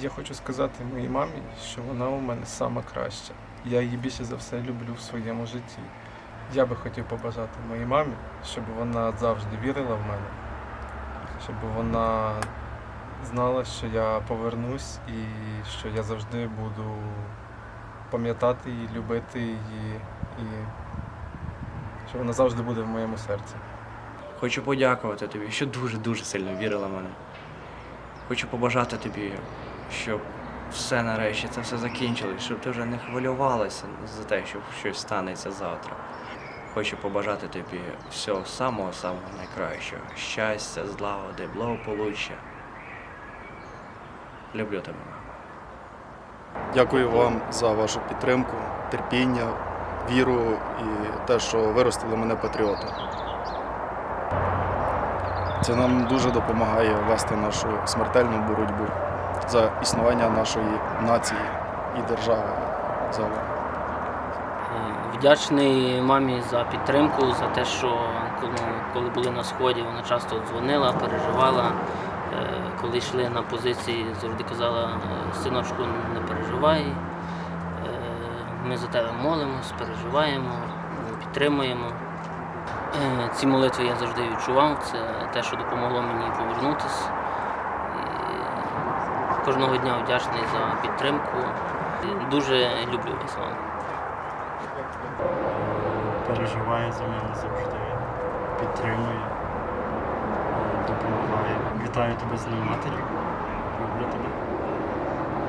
Я хочу сказати моїй мамі, що вона у мене сама краща. Я її більше за все люблю в своєму житті. Я би хотів побажати моїй мамі, щоб вона завжди вірила в мене, щоб вона знала, що я повернусь і що я завжди буду пам'ятати її, любити її, і що вона завжди буде в моєму серці. Хочу подякувати тобі, що дуже-дуже сильно вірила в мене. Хочу побажати тобі, щоб все нарешті це все закінчилось, щоб ти вже не хвилювалася за те, що щось станеться завтра. Хочу побажати тобі всього самого-самого найкращого. Щастя, злагоди, благополуччя. Люблю тебе. Дякую вам за вашу підтримку, терпіння, віру і те, що виростили мене патріотом. Це нам дуже допомагає вести нашу смертельну боротьбу за існування нашої нації і держави. Е, Вдячний мамі за підтримку, за те, що коли, були на сході, вона часто дзвонила, переживала. Е, Коли йшли на позиції, завжди казала, «Е, синочку, не переживай. Ми за тебе молимось, переживаємо, підтримуємо. Ці молитви я завжди відчував. Це те, що допомогло мені повернутися. Кожного дня вдячний за підтримку. Дуже люблю вас, переживає за мене завжди, підтримує, допомагає. Вітаю тебе з Днем матері. Люблю тебе.